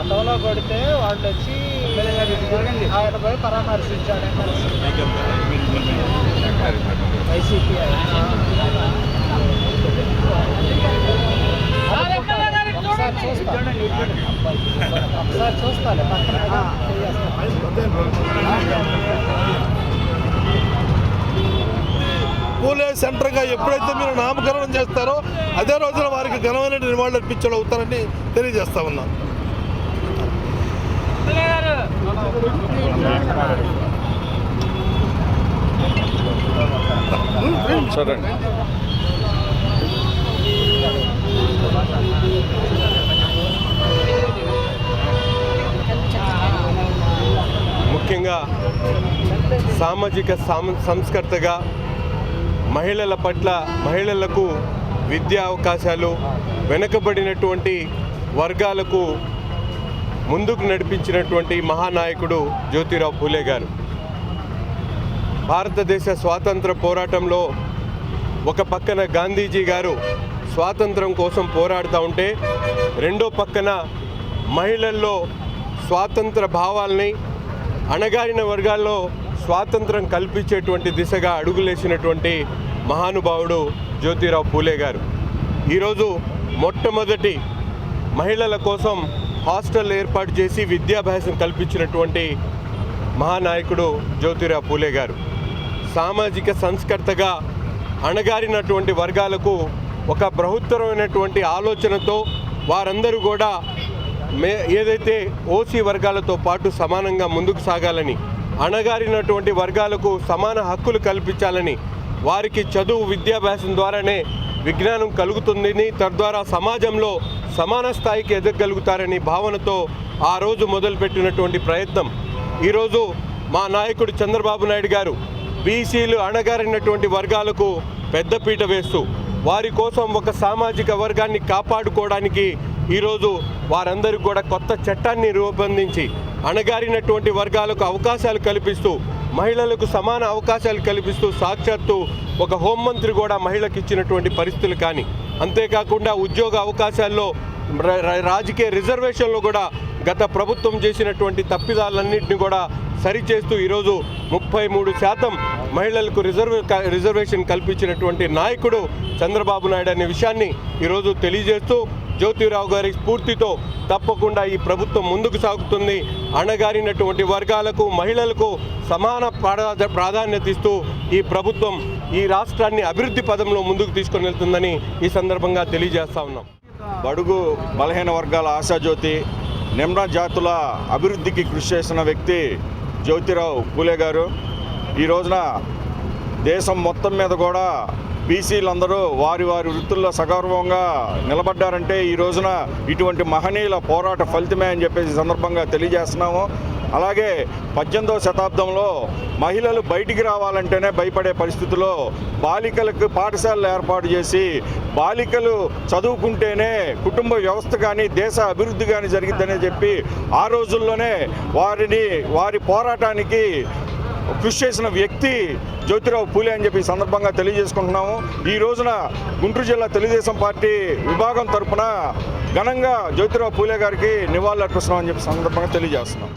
గతంలో కొడితే వాళ్ళు వచ్చి ఆయన పోయి పరామర్శించాడు వైసీపీ ఒకసారి చూస్తాను పూలే సెంటర్గా ఎప్పుడైతే మీరు నామకరణం చేస్తారో అదే రోజున వారికి ఘనమైన నివాళులు అర్పించడం అవుతారని తెలియజేస్తా ఉన్నాను. ముఖ్యంగా సామాజిక సంస్కర్తగా మహిళల పట్ల మహిళలకు విద్యా అవకాశాలు వెనుకబడినటువంటి వర్గాలకు ముందుకు నడిపించినటువంటి మహానాయకుడు జ్యోతిరావు పూలే గారు. భారతదేశ స్వాతంత్ర పోరాటంలో ఒక పక్కన గాంధీజీ గారు స్వాతంత్రం కోసం పోరాడుతూ ఉంటే రెండో పక్కన మహిళల్లో స్వాతంత్ర భావాల్ని అణగారిన వర్గాల్లో స్వాతంత్రం కల్పించేటువంటి దిశగా అడుగులేసినటువంటి మహానుభావుడు జ్యోతిరావు పూలే గారు. ఈరోజు మొట్టమొదటి మహిళల కోసం హాస్టల్ ఏర్పాటు చేసి విద్యాభ్యాసం కల్పించినటువంటి మహానాయకుడు జ్యోతిరావు పూలే గారు. సామాజిక సంస్కర్తగా అణగారినటువంటి వర్గాలకు ఒక బృహత్తరమైనటువంటి ఆలోచనతో వారందరూ కూడా మే ఏదైతే ఓసీ వర్గాలతో పాటు సమానంగా ముందుకు సాగాలని అణగారినటువంటి వర్గాలకు సమాన హక్కులు కల్పించాలని వారికి చదువు విద్యాభ్యాసం ద్వారానే విజ్ఞానం కలుగుతుందని తద్వారా సమాజంలో సమాన స్థాయికి ఎదగలుగుతారని భావనతో ఆ రోజు మొదలుపెట్టినటువంటి ప్రయత్నం. ఈరోజు మా నాయకుడు చంద్రబాబు నాయుడు గారు బీసీలు అణగారినటువంటి వర్గాలకు పెద్దపీట వేస్తూ వారి కోసం ఒక సామాజిక వర్గాన్ని కాపాడుకోవడానికి ఈరోజు వారందరికీ కూడా కొత్త చట్టాన్ని రూపొందించి అణగారినటువంటి వర్గాలకు అవకాశాలు కల్పిస్తూ మహిళలకు సమాన అవకాశాలు కల్పిస్తూ సాక్షాత్తు ఒక హోంమంత్రి కూడా మహిళకి ఇచ్చినటువంటి పరిస్థితులు కానీ అంతేకాకుండా ఉద్యోగ అవకాశాల్లో రాజకీయ రిజర్వేషన్లో కూడా గత ప్రభుత్వం చేసినటువంటి తప్పిదాలన్నింటినీ కూడా సరిచేస్తూ ఈరోజు ముప్పై మూడు శాతం మహిళలకు రిజర్వ్ రిజర్వేషన్ కల్పించినటువంటి నాయకుడు చంద్రబాబు నాయుడు అనే విషయాన్ని ఈరోజు తెలియజేస్తూ జ్యోతిరావు గారి స్ఫూర్తితో తప్పకుండా ఈ ప్రభుత్వం ముందుకు సాగుతుంది. అణగారినటువంటి వర్గాలకు మహిళలకు సమాన ప్రాధాన్యత ఇస్తూ ఈ ప్రభుత్వం ఈ రాష్ట్రాన్ని అభివృద్ధి పదంలో ముందుకు తీసుకొని వెళ్తుందని ఈ సందర్భంగా తెలియజేస్తా ఉన్నాం. బడుగు బలహీన వర్గాల ఆశాజ్యోతి నిమ్న జాతుల అభివృద్ధికి కృషి చేసిన వ్యక్తి జ్యోతిరావు పూలే గారు. ఈ రోజున దేశం మొత్తం మీద కూడా బీసీలందరూ వారి వారి వృత్తుల్లో సగౌరవంగా నిలబడ్డారంటే ఈ రోజున ఇటువంటి మహనీయుల పోరాట ఫలితమే అని చెప్పేసి సందర్భంగా తెలియజేస్తున్నాము. అలాగే పద్దెనిమిదవ శతాబ్దంలో మహిళలు బయటికి రావాలంటేనే భయపడే పరిస్థితిలో బాలికలకు పాఠశాలలు ఏర్పాటు చేసి బాలికలు చదువుకుంటేనే కుటుంబ వ్యవస్థ కానీ దేశ అభివృద్ధి కానీ జరిగిద్దని చెప్పి ఆ రోజుల్లోనే వారిని వారి పోరాటానికి కృషి చేసిన వ్యక్తి జ్యోతిరావు పూలే అని చెప్పి సందర్భంగా తెలియజేసుకుంటున్నాము. ఈ రోజున గుంటూరు జిల్లా తెలుగుదేశం పార్టీ విభాగం తరపున ఘనంగా జ్యోతిరావు పూలే గారికి నివాళులు అర్పిస్తున్నామని చెప్పి సందర్భంగా తెలియజేస్తున్నాం.